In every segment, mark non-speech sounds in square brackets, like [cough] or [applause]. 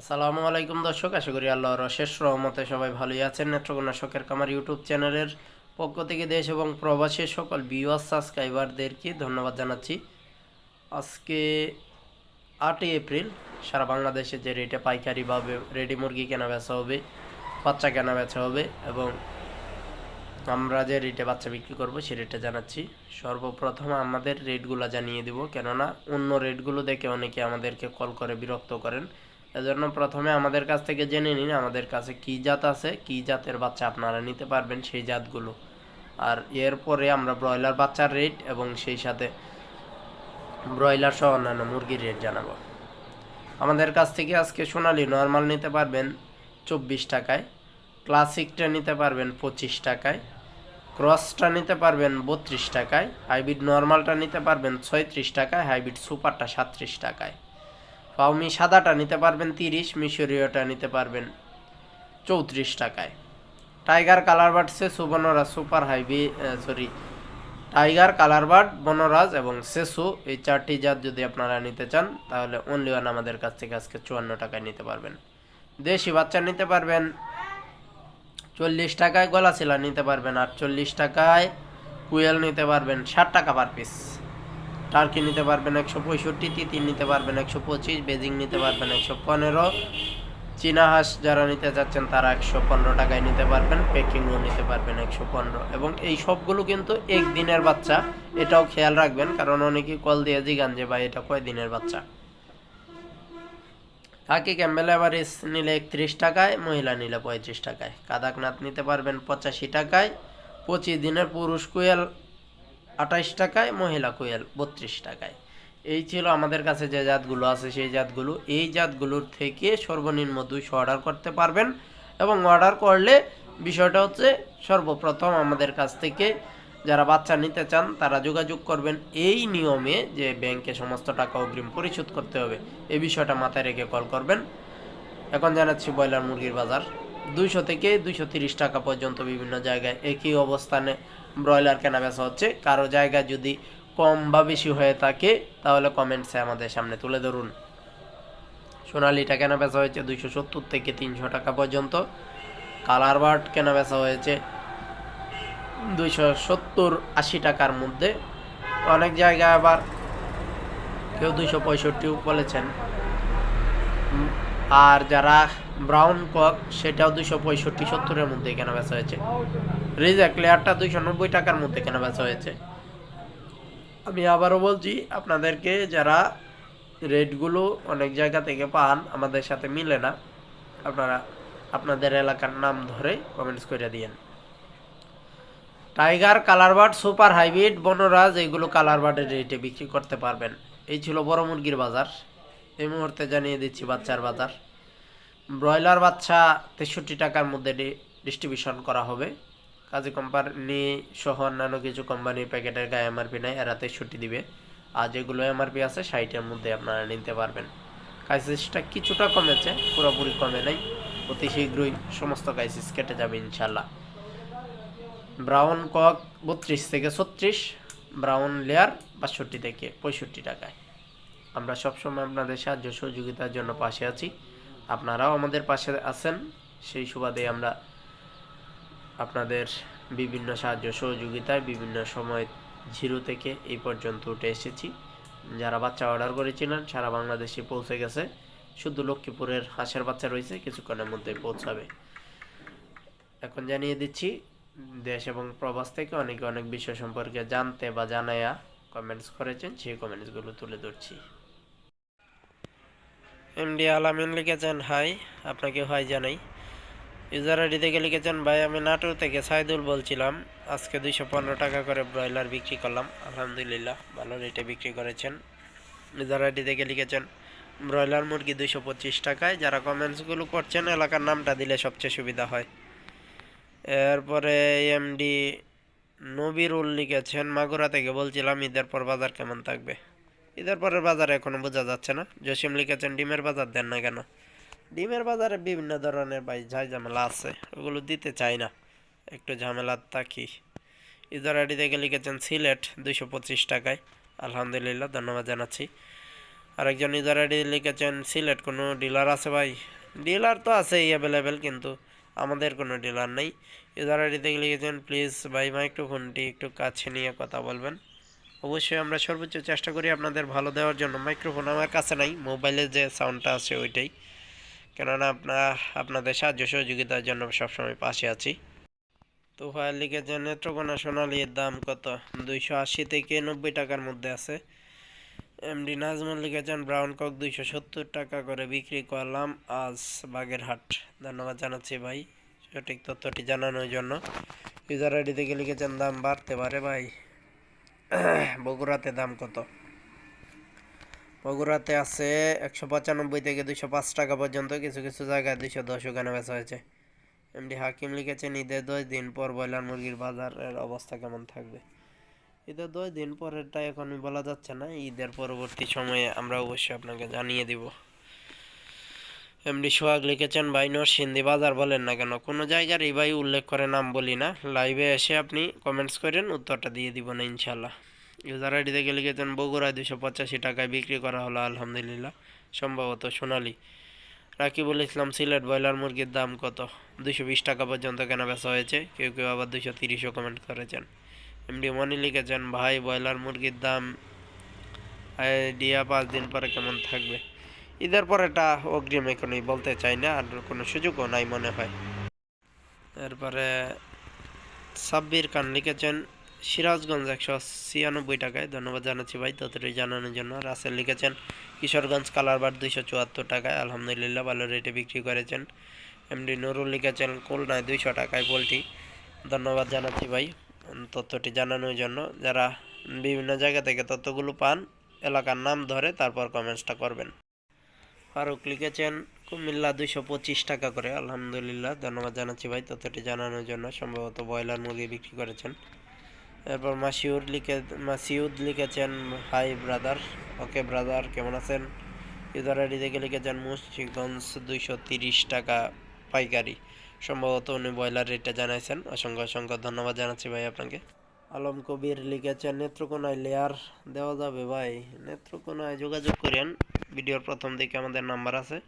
আসসালামু আলাইকুম দর্শক, আশা করি আল্লাহর অশেষ রহমতে সবাই ভালোই আছেন। নেত্রকোনা শখের কামার ইউটিউব চ্যানেলের পক্ষ থেকে দেশ এবং প্রবাসী সকল ভিউয়ার সাবস্ক্রাইবারদেরকে ধন্যবাদ জানাচ্ছি। আজকে আটই এপ্রিল, সারা বাংলাদেশে যে রেটে পাইকারিভাবে রেডি মুরগি কেনা বেচা হবে, বাচ্চা কেনা বেচা হবে এবং আমরা যে রেটে বাচ্চা বিক্রি করব সে রেটে জানাচ্ছি। সর্বপ্রথম আমাদের রেটগুলো জানিয়ে দিব, কেননা অন্য রেটগুলো দেখে অনেকে আমাদেরকে কল করে বিরক্ত করেন। এজন্য প্রথমে আমাদের কাছ থেকে জেনে নিন আমাদের কাছে কি জাত আছে, কি জাতের বাচ্চা আপনারা নিতে পারবেন সেই জাতগুলো। আর এরপরে আমরা ব্রয়লার বাচ্চার রেট এবং সেই সাথে ব্রয়লার সহ অন্যান্য মুরগির রেট জানাব। আমাদের কাছ থেকে আজকে সোনালি নর্মাল নিতে পারবেন চব্বিশ টাকায় ক্লাসিকটা নিতে পারবেন পঁচিশ টাকায় ক্রসটা নিতে পারবেন বত্রিশ টাকায় হাইব্রিড নর্মালটা নিতে পারবেন ছয়ত্রিশ টাকায় হাইব্রিড সুপারটা সাতত্রিশ টাকায়। পাউমি সাদাটা নিতে পারবেন তিরিশ, মিশরীয়টা নিতে পারবেন চৌত্রিশ টাকায়। টাইগার কালার বার্ড সেসু Banraj, super হাইবি sorry tiger colour bird, Banraj এবং সেসু এই চারটি জাত যদি আপনারা নিতে চান, তাহলে অনলি ওয়ান আমাদের কাছ থেকে আজকে চুয়ান্ন টাকায় নিতে পারবেন। দেশি বাচ্চা নিতে পারবেন চল্লিশ টাকায় গলা শিলা নিতে পারবেন আর চল্লিশ টাকায়, কুয়েল নিতে পারবেন ষাট টাকা পার পিস টার্কি নিতে পারবেন একশো পঁয়ষট্টি তিতির নিতে পারবেন একশো পঁচিশ বেজিং নিতে পারবেন একশো পনেরো, চীনা হাঁস যারা নিতে চাচ্ছেন তারা একশো পনেরো টাকায় নিতে পারবেন পেকিংও নিতে পারবেন একশো পনেরো। এবং এই সবগুলো কিন্তু একদিনের বাচ্চা, এটাও খেয়াল রাখবেন, কারণ অনেকেই কল দিয়ে জিগান যে, ভাই, এটা কয় দিনের বাচ্চা? কাকি ক্যাম্বেল এভারেজ নিলে একত্রিশ টাকায়, মহিলা নিলে পঁয়ত্রিশ টাকায়। কাদাকনাথ নিতে পারবেন পঁচাশি টাকায়, পঁচিশ দিনের পুরুষ কুয়েল আঠাইশ টাকায় মহিলা কোয়েল, বত্রিশ টাকায়। এই ছিল আমাদের কাছে যে জাতগুলো আছে, সেই জাতগুলো, এই জাতগুলোর থেকে সর্বনিম্ন দুইশো অর্ডার করতে পারবেন এবং অর্ডার করলে বিষয়টা হচ্ছে সর্বপ্রথম আমাদের কাছ থেকে যারা বাচ্চা নিতে চান, তারা যোগাযোগ করবেন এই নিয়মে যে ব্যাংকে সমস্ত টাকা অগ্রিম পরিশোধ করতে হবে। এই বিষয়টা মাথায় রেখে কল করবেন। এখন জানাচ্ছি ব্রয়লার মুরগির বাজার। দুইশো থেকে দুইশো টাকা পর্যন্ত বিভিন্ন জায়গায় একই অবস্থানে ব্রয়লার কেনা বেচা হচ্ছে। কারও জায়গায় যদি কম বা বেশি হয়ে থাকে, তাহলে কমেন্টসে আমাদের সামনে তুলে ধরুন। সোনালিটা কেনা বেচা হয়েছে দুইশো সত্তর থেকে তিনশো টাকা পর্যন্ত। কালার বার্ড কেনা বেচা হয়েছে দুইশো সত্তর আশি টাকার মধ্যে। অনেক জায়গায় আবার কেউ দুইশো পঁয়ষট্টিও বলেছেন। আর যারা ব্রাউন কক, সেটাও দুইশো পঁয়ষট্টি, সত্তরের মধ্যে কেনা বেচা হয়েছে। রিজেক্ট লেয়ারটা দুইশো নব্বই টাকার মধ্যে কেনা বেচা হয়েছে। আমি আবারও বলছি, আপনাদেরকে যারা রেটগুলো অনেক জায়গা থেকে পান, আমাদের সাথে মিলে না, আপনারা আপনাদের এলাকার নাম ধরে কমেন্টস করে দিয়েন। Tiger colour bird super hybrid, Banraj এইগুলো কালার বার্ডের রেটে বিক্রি করতে পারবেন। এই ছিল বড় মুরগির বাজার। এই মুহূর্তে জানিয়ে দিচ্ছি বাচ্চার বাজার। ব্রয়লার বাচ্চা তেষট্টি টাকার মধ্যে ডিস্ট্রিবিউশন করা হবে। কাজী কোম্পানি সহ অন্যান্য কিছু কোম্পানি প্যাকেটের গায়ে এমআরপি নেয় এরা তেষট্টি দিবে। আর যেগুলো এমআরপি আছে ষাটের মধ্যে আপনারা নিতে পারবেন। কাইসিসটা কিছুটা কমেছে, পুরোপুরি কমে নাই। অতি শীঘ্রই সমস্ত কাইসিস কেটে যাবে ইনশাল্লাহ ব্রাউন কক বত্রিশ থেকে ছত্রিশ, ব্রাউন লেয়ার বাষট্টি থেকে পঁয়ষট্টি টাকায়। আমরা সবসময় আপনাদের সাহায্য সহযোগিতার জন্য পাশে আছি। আপনারাও আমাদের পাশে আছেন। সেই সুবাদে আমরা আপনাদের বিভিন্ন সাহায্য সহযোগিতায় বিভিন্ন সময় জিরো থেকে এই পর্যন্ত উঠে এসেছি। যারা বাচ্চা অর্ডার করেছিলেন, সারা বাংলাদেশে পৌঁছে গেছে। শুধু লক্ষ্মীপুরের হাঁসের বাচ্চা রয়েছে, কিছুক্ষণের মধ্যে পৌঁছাবে। এখন জানিয়ে দিচ্ছি, দেশ এবং প্রবাস থেকে অনেকে অনেক বিষয় সম্পর্কে জানতে বা জানায়া কমেন্টস করেছেন, সেই কমেন্টসগুলো তুলে ধরছি। এমডি আলামিন লিখেছেন, হাই, আপনাকে হাই জানাই। ইউজার আইডি থেকে লিখেছেন, ভাই, আমি নাটোর থেকে সাইদুল বলছিলাম। আজকে দুইশো পনেরো টাকা করে ব্রয়লার বিক্রি করলাম। আলহামদুলিল্লাহ, ভালো রেটে বিক্রি করেছেন। ইউজার আইডি থেকে লিখেছেন, ব্রয়লার মুরগি দুইশো পঁচিশ টাকায়। যারা কমেন্টসগুলো করছেন, এলাকার নামটা দিলে সবচেয়ে সুবিধা হয়। এরপরে এমডি নবিরুল লিখেছেন, মাগুরা থেকে বলছিলাম, ঈদের পর বাজার কেমন থাকবে? ঈদের পরের বাজারে এখনও বোঝা যাচ্ছে না। জসিম লিখেছেন, ডিমের বাজার দেন না কেন? ডিমের বাজারে বিভিন্ন ধরনের ভাই ঝাই ঝামেলা আছে, ওগুলো দিতে চাই না। একটু ঝামেলা থাকি। ঈদের আইডি থেকে লিখেছেন, সিলেট দুইশো পঁচিশ টাকায়। আলহামদুলিল্লাহ, ধন্যবাদ জানাচ্ছি। আরেকজন ইউজার আইডি লিখেছেন, সিলেট কোনো ডিলার আছে ভাই? ডিলার তো আছেই অ্যাভেলেবেল, কিন্তু আমাদের কোনো ডিলার নেই। থেকে লিখেছেন, প্লিজ ভাই ভাই, মাইক্রোফোনটি একটু কাছে নিয়ে কথা বলবেন। অবশ্যই আমরা সর্বোচ্চ চেষ্টা করি আপনাদের ভালো দেওয়ার জন্য। মাইক্রোফোন আমার কাছে নাই মোবাইলে যে সাউন্ডটা আছে ওইটাই। কেননা আপনার আপনাদের সাহায্য সহযোগিতার জন্য সবসময় পাশে আছি। তো ভাই লিখেছেন নেত্রকোনা সোনালির দাম কত? দুইশো আশি থেকে নব্বই টাকার মধ্যে আছে। এমডি নাজমুল লিখেছেন ব্রাউন কক দুইশো সত্তর টাকা করে বিক্রি করলাম আজ বাগেরহাট। ধন্যবাদ জানাচ্ছি ভাই। সঠিক তথ্যটি জানানোর জন্য। ইউজার আইডি থেকে লিখেছেন দাম বাড়তে পারে ভাই। [coughs] বগুড়াতে দাম কত? বগুড়াতে আছে একশো পঁচানব্বই থেকে দুশো পাঁচ টাকা পর্যন্ত, কিছু কিছু জায়গায় দুশো দশ ওখানে বেচা হয়েছে। এমডি হাকিম লিখেছেন ঈদের দশ দিন পর ব্রয়লার মুরগির বাজারের অবস্থা কেমন থাকবে? ঈদের দশ দিন পরেরটা এখনই বলা যাচ্ছে না, ঈদের পরবর্তী সময়ে আমরা অবশ্যই আপনাকে জানিয়ে দিব। এমডি সোহাগ লিখেছেন, ভাই নরসিংদী বাজার বলেন না কেন? কোনো জায়গার এই ভাই উল্লেখ করে নাম বলি না। লাইভে এসে আপনি কমেন্টস করেন, উত্তরটা দিয়ে দিব না ইনশাল্লাহ ইউজার আইডি থেকে লিখেছেন, বগুড়ায় দুশো পঁচাশি টাকায় বিক্রি করা হলো, আলহামদুলিল্লাহ। সম্ভবত সোনালি। রাকিবুল ইসলাম, সিলেট ব্রয়লার মুরগির দাম কত? দুশো বিশ টাকা পর্যন্ত কেনা বেচা হয়েছে। কেউ কেউ আবার দুশো তিরিশও কমেন্ট করেছেন। এমডি মনি লিখেছেন, ভাই ব্রয়লার মুরগির দাম আইডিয়া পাঁচ দিন পরে কেমন থাকবে? ঈদের পর এটা অগ্রিম এখনই বলতে চাই না, আর কোনো সুযোগও নাই মনে হয়। এরপরে সাব্বির খান লিখেছেন, সিরাজগঞ্জ একশো ছিয়ানব্বই টাকায়, ধন্যবাদ জানাচ্ছি ভাই, ততটাই জানানোর জন্য। রাসেল লিখেছেন, কিশোরগঞ্জ কালারবার দুইশো চুয়াত্তর টাকায়, আলহামদুলিল্লাহ ভালো রেটে বিক্রি করেছেন। এমডি নুরুল লিখেছেন, খুলনায় দুইশো টাকায় পোলট্রি। ধন্যবাদ জানাচ্ছি ভাই তথ্যটি জানানোর জন্য। যারা বিভিন্ন জায়গা থেকে তথ্যগুলো পান, এলাকার নাম ধরে তারপর কমেন্টসটা করবেন। ফারুক লিখেছেন, কুমিল্লা দুইশো পঁচিশ টাকা করে, আলহামদুলিল্লাহ, ধন্যবাদ জানাচ্ছি ভাই, তথ্যটি জানানোর জন্য। সম্ভবত ব্রয়লার মুরগি বিক্রি করেছেন। এরপর মাসিউর লিখে, মাসিউদ লিখেছেন, হাই ব্রাদার, ওকে ব্রাদার, কেমন আছেন? ইউজার আইডি থেকে লিখেছেন, মুন্সিগঞ্জ দুইশো তিরিশ টাকা পাইকারি। সম্ভবত উনি ব্রয়লার রেটটা জানাইছেন। অসংখ্য অসংখ্য ধন্যবাদ জানাচ্ছি ভাই আপনাকে। আলম কবির লিখেছেন, নেত্রকোনায় লেয়ার দেওয়া যাবে ভাই। নেত্রকোনায় যোগাযোগ করেন ভিডিওর প্রথম দিকে আমাদের নাম্বার আছে।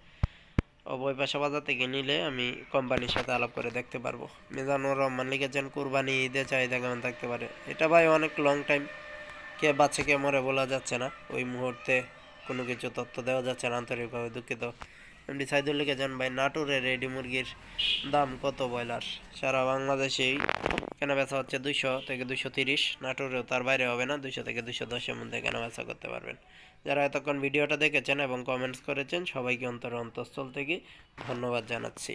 অবয় পাশা বাজার থেকে নিলে আমি কোম্পানির সাথে আলাপ করে দেখতে পারব। মিজানুর রহমান লিখেছেন, কুরবানি ঈদে চাহিদা কেমন থাকতে পারে? এটা ভাই অনেক লং টাইম কে বাচ্চা কে মরে বলা যাচ্ছে না। ওই মুহূর্তে কোনো কিছু তথ্য দেওয়া যাচ্ছে না, আন্তরিকভাবে দুঃখিত। এমনি সাইদুল লিখেছেন, ভাই নাটোরের রেডি মুরগির দাম কত ব্রয়লার? সারা বাংলাদেশেই কেনা বেচা হচ্ছে দুইশো থেকে দুইশো তিরিশ। নাটোরেও তার বাইরে হবে না, দুইশো থেকে দুইশো দশের মধ্যে কেনা বেচা করতে পারবেন। যারা এতক্ষণ ভিডিওটা দেখেছেন এবং কমেন্টস করেছেন সবাইকে অন্তর অন্তঃস্থল থেকে ধন্যবাদ জানাচ্ছি।